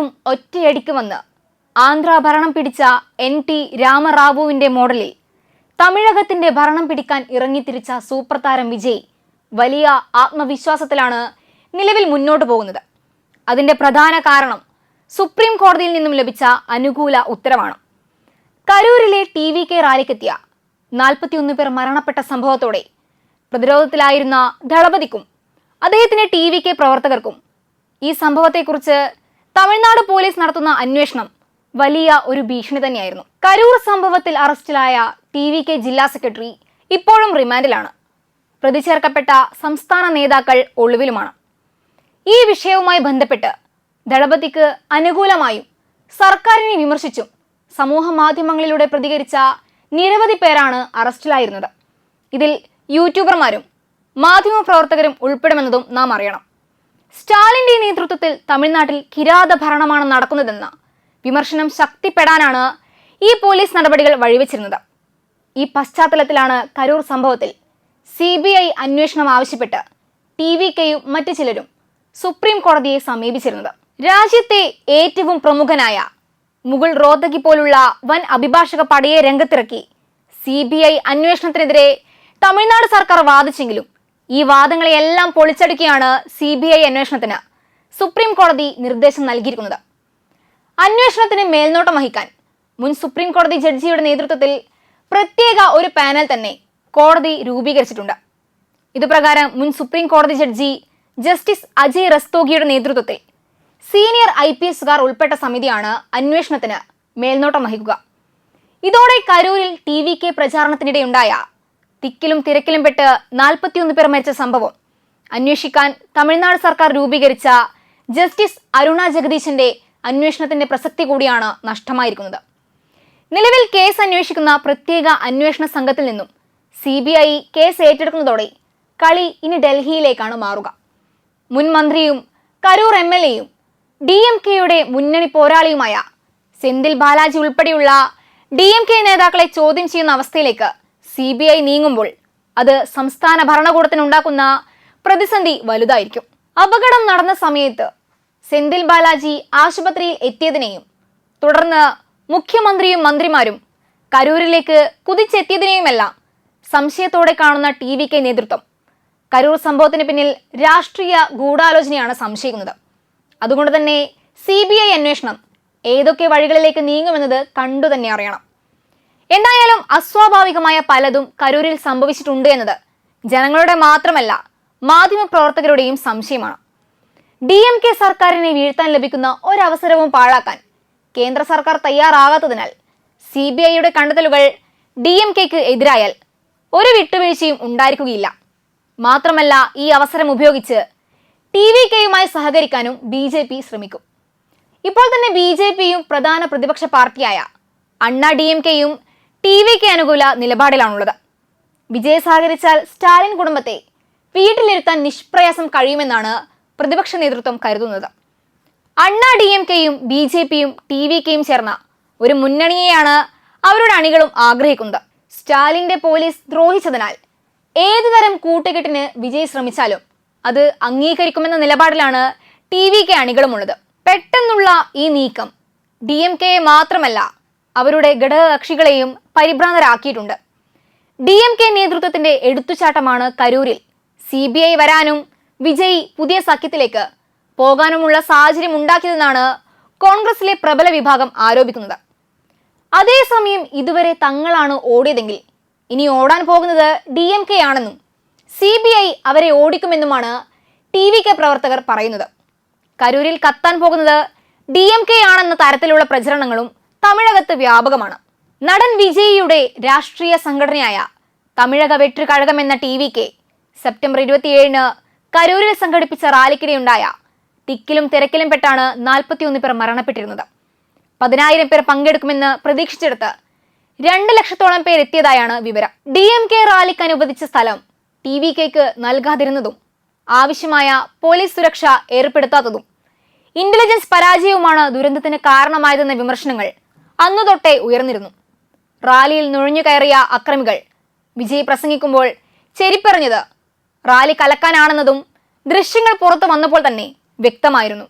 നിന്നും ഒറ്റയടിക്ക് വന്ന്. ആന്ധ്ര ഭരണം പിടിച്ച എൻ ടി രാമറാവുവിന്റെ മോഡലിൽ തമിഴകത്തിന്റെ ഭരണം പിടിക്കാൻ ഇറങ്ങിത്തിരിച്ച സൂപ്പർ താരം വിജയ് വലിയ ആത്മവിശ്വാസത്തിലാണ് നിലവിൽ മുന്നോട്ട് പോകുന്നത്. അതിന്റെ പ്രധാന കാരണം സുപ്രീം കോടതിയിൽ നിന്നും ലഭിച്ച അനുകൂല ഉത്തരവാണ്. കരൂരിലെ ടി വി കെ റാലിക്കെത്തിയ നാൽപ്പത്തിയൊന്ന് പേർ മരണപ്പെട്ട സംഭവത്തോടെ പ്രതിരോധത്തിലായിരുന്ന ദളപതിക്കും അദ്ദേഹത്തിന്റെ ടി വി കെ പ്രവർത്തകർക്കും ഈ സംഭവത്തെക്കുറിച്ച് തമിഴ്നാട് പോലീസ് നടത്തുന്ന അന്വേഷണം വലിയ ഒരു ഭീഷണി തന്നെയായിരുന്നു. കരൂർ സംഭവത്തിൽ അറസ്റ്റിലായ ടി വി കെ ജില്ലാ സെക്രട്ടറി ഇപ്പോഴും റിമാൻഡിലാണ്. പ്രതി ചേർക്കപ്പെട്ട സംസ്ഥാന നേതാക്കൾ ഒളിവിലുമാണ്. ഈ വിഷയവുമായി ബന്ധപ്പെട്ട് ദളപതിക്ക് അനുകൂലമായും സർക്കാരിനെ വിമർശിച്ചും സമൂഹ മാധ്യമങ്ങളിലൂടെ പ്രതികരിച്ച നിരവധി പേരാണ് അറസ്റ്റിലായിരുന്നത്. ഇതിൽ യൂട്യൂബർമാരും മാധ്യമപ്രവർത്തകരും ഉൾപ്പെടുമെന്നതും നാം അറിയണം. സ്റ്റാലിന്റെ നേതൃത്വത്തിൽ തമിഴ്നാട്ടിൽ കിരാത ഭരണമാണ് നടക്കുന്നതെന്ന വിമർശനം ശക്തിപ്പെടാനാണ് ഈ പോലീസ് നടപടികൾ വഴിവെച്ചിരുന്നത്. ഈ പശ്ചാത്തലത്തിലാണ് കരൂർ സംഭവത്തിൽ സി ബി ഐ അന്വേഷണം ആവശ്യപ്പെട്ട് ടി വി കെയും മറ്റു ചിലരും സുപ്രീം കോടതിയെ സമീപിച്ചിരുന്നത്. രാജ്യത്തെ ഏറ്റവും പ്രമുഖനായ മുഗൾ റോത്തകി പോലുള്ള വൻ അഭിഭാഷക പടയെ രംഗത്തിറക്കി സി ബി ഐ അന്വേഷണത്തിനെതിരെ തമിഴ്നാട് സർക്കാർ വാദിച്ചെങ്കിലും ഈ വാദങ്ങളെയെല്ലാം പൊളിച്ചടുക്കിയാണ് സി ബി ഐ അന്വേഷണത്തിന് സുപ്രീം കോടതി നിർദ്ദേശം നൽകിയിരിക്കുന്നത്. അന്വേഷണത്തിന് മേൽനോട്ടം വഹിക്കാൻ മുൻ സുപ്രീം കോടതി ജഡ്ജിയുടെ നേതൃത്വത്തിൽ പ്രത്യേക ഒരു പാനൽ തന്നെ കോടതി രൂപീകരിച്ചിട്ടുണ്ട്. ഇതുപ്രകാരം മുൻ സുപ്രീം കോടതി ജഡ്ജി ജസ്റ്റിസ് അജയ് റസ്തോഗിയുടെ നേതൃത്വത്തിൽ സീനിയർ ഐ പി എസുകാർ ഉൾപ്പെട്ട സമിതിയാണ് അന്വേഷണത്തിന് മേൽനോട്ടം വഹിക്കുക. ഇതോടെ കരൂരിൽ ടി വി കെ പ്രചാരണത്തിനിടെയുണ്ടായ തിക്കിലും തിരക്കിലും പെട്ട് നാൽപ്പത്തിയൊന്ന് പേർ മരിച്ച സംഭവം. അന്വേഷിക്കാൻ തമിഴ്നാട് സർക്കാർ രൂപീകരിച്ച ജസ്റ്റിസ് അരുണ ജഗദീശന്റെ അന്വേഷണത്തിന്റെ പ്രസക്തി കൂടിയാണ് നഷ്ടമായിരിക്കുന്നത്. നിലവിൽ കേസ് അന്വേഷിക്കുന്ന പ്രത്യേക അന്വേഷണ സംഘത്തിൽ നിന്നും സി ബി ഐ കേസ് ഏറ്റെടുക്കുന്നതോടെ കളി ഇനി ഡൽഹിയിലേക്കാണ് മാറുക. മുൻ മന്ത്രിയും കരൂർ എം എൽ എയും ഡി എം കെയുടെ മുന്നണി പോരാളിയുമായ സെന്തിൽ ബാലാജി ഉൾപ്പെടെയുള്ള ഡി എം കെ നേതാക്കളെ ചോദ്യം ചെയ്യുന്ന അവസ്ഥയിലേക്ക് സി ബി ഐ നീങ്ങുമ്പോൾ അത് സംസ്ഥാന ഭരണകൂടത്തിനുണ്ടാക്കുന്ന പ്രതിസന്ധി വലുതായിരിക്കും. അപകടം നടന്ന സമയത്ത് സെന്തിൽ ബാലാജി ആശുപത്രിയിൽ എത്തിയതിനെയും തുടർന്ന് മുഖ്യമന്ത്രിയും മന്ത്രിമാരും കരൂരിലേക്ക് കുതിച്ചെത്തിയതിനെയുമെല്ലാം സംശയത്തോടെ കാണുന്ന ടി വി കെ നേതൃത്വം. കരൂർ സംഭവത്തിന് പിന്നിൽ രാഷ്ട്രീയ ഗൂഢാലോചനയാണ് സംശയിക്കുന്നത്. അതുകൊണ്ട് തന്നെ സി ബി ഐ അന്വേഷണം ഏതൊക്കെ വഴികളിലേക്ക് നീങ്ങുമെന്നത് കണ്ടു തന്നെ അറിയണം. എന്തായാലും അസ്വാഭാവികമായ പലതും കരൂരിൽ സംഭവിച്ചിട്ടുണ്ട് എന്നത് ജനങ്ങളുടെ മാത്രമല്ല മാധ്യമ പ്രവർത്തകരുടെയും സംശയമാണ്. ഡി എം കെ സർക്കാരിനെ വീഴ്ത്താൻ ലഭിക്കുന്ന ഒരവസരവും പാഴാക്കാൻ കേന്ദ്ര സർക്കാർ തയ്യാറാകാത്തതിനാൽ സി ബി ഐയുടെ കണ്ടെത്തലുകൾ ഡി എം കെക്ക് എതിരായാൽ ഒരു വിട്ടുവീഴ്ചയും ഉണ്ടായിരിക്കുകയില്ല. മാത്രമല്ല ഈ അവസരം ഉപയോഗിച്ച് ടി വി കെയുമായി സഹകരിക്കാനും ബി ജെ പി ശ്രമിക്കും. ഇപ്പോൾ തന്നെ ബി ജെ പിയും പ്രധാന പ്രതിപക്ഷ പാർട്ടിയായ അണ്ണാ ഡി എം കെയും ടി വി കെ അനുകൂല നിലപാടിലാണുള്ളത്. വിജയ സഹകരിച്ചാൽ സ്റ്റാലിൻ കുടുംബത്തെ വീട്ടിലിരുത്താൻ നിഷ്പ്രയാസം കഴിയുമെന്നാണ് പ്രതിപക്ഷ നേതൃത്വം കരുതുന്നത്. അണ്ണ ഡി എം കെയും ബി ജെ പിയും ടി വി കെയും ചേർന്ന ഒരു മുന്നണിയെയാണ് അവരുടെ അണികളും ആഗ്രഹിക്കുന്നത്. സ്റ്റാലിന്റെ പോലീസ് ദ്രോഹിച്ചതിനാൽ ഏതുതരം കൂട്ടുകെട്ടിന് വിജയ് ശ്രമിച്ചാലും അത് അംഗീകരിക്കുമെന്ന നിലപാടിലാണ് ടി വി കെ അണികളുമുള്ളത്. പെട്ടെന്നുള്ള ഈ നീക്കം ഡി എം കെയെ മാത്രമല്ല അവരുടെ ഘടകകക്ഷികളെയും പരിഭ്രാന്തരാക്കിയിട്ടുണ്ട്. ഡി എം കെ നേതൃത്വത്തിന്റെ എടുത്തുചാട്ടമാണ് കരൂരിൽ. സി ബി ഐ വരാനും വിജയ് പുതിയ സഖ്യത്തിലേക്ക് പോകാനുമുള്ള സാഹചര്യം ഉണ്ടാക്കിയതെന്നാണ് കോൺഗ്രസിലെ പ്രബല വിഭാഗം ആരോപിക്കുന്നത്. അതേസമയം ഇതുവരെ തങ്ങളാണ് ഓടിയതെങ്കിൽ ഇനി ഓടാൻ പോകുന്നത് ഡി എം കെ ആണെന്നും സി ബി ഐ അവരെ ഓടിക്കുമെന്നുമാണ് ടി വി കെ പ്രവർത്തകർ പറയുന്നത്. കരൂരിൽ കത്താൻ പോകുന്നത് ഡി എം കെ ആണെന്ന തരത്തിലുള്ള പ്രചരണങ്ങളും തമിഴകത്ത് വ്യാപകമാണ്. നടൻ വിജയിയുടെ രാഷ്ട്രീയ സംഘടനയായ തമിഴക വെട്രി കഴകം എന്ന ടി വി കെ സെപ്റ്റംബർ ഇരുപത്തിയേഴിന് കരൂരിൽ സംഘടിപ്പിച്ച റാലിക്കിടെയുണ്ടായ തിക്കിലും തിരക്കിലും പെട്ടാണ് നാൽപ്പത്തിയൊന്ന് പേർ മരണപ്പെട്ടിരുന്നത്. പതിനായിരം പേർ പങ്കെടുക്കുമെന്ന് പ്രതീക്ഷിച്ചെടുത്ത് രണ്ട് ലക്ഷത്തോളം പേർ എത്തിയതായാണ് വിവരം. ഡി എം കെ റാലിക്ക് അനുവദിച്ച സ്ഥലം ടി വി കെക്ക് നൽകാതിരുന്നതും ആവശ്യമായ പോലീസ് സുരക്ഷ ഏർപ്പെടുത്താത്തതും. ഇന്റലിജൻസ് പരാജയവുമാണ് ദുരന്തത്തിന് കാരണമായതെന്ന വിമർശനങ്ങൾ അന്നു തൊട്ടേ ഉയർന്നിരുന്നു. റാലിയിൽ നുഴഞ്ഞു കയറിയ അക്രമികൾ വിജയ് പ്രസംഗിക്കുമ്പോൾ ചെരിപ്പെറിഞ്ഞത് റാലി കലക്കാനാണെന്നതും ദൃശ്യങ്ങൾ പുറത്തു വന്നപ്പോൾ തന്നെ വ്യക്തമായിരുന്നു.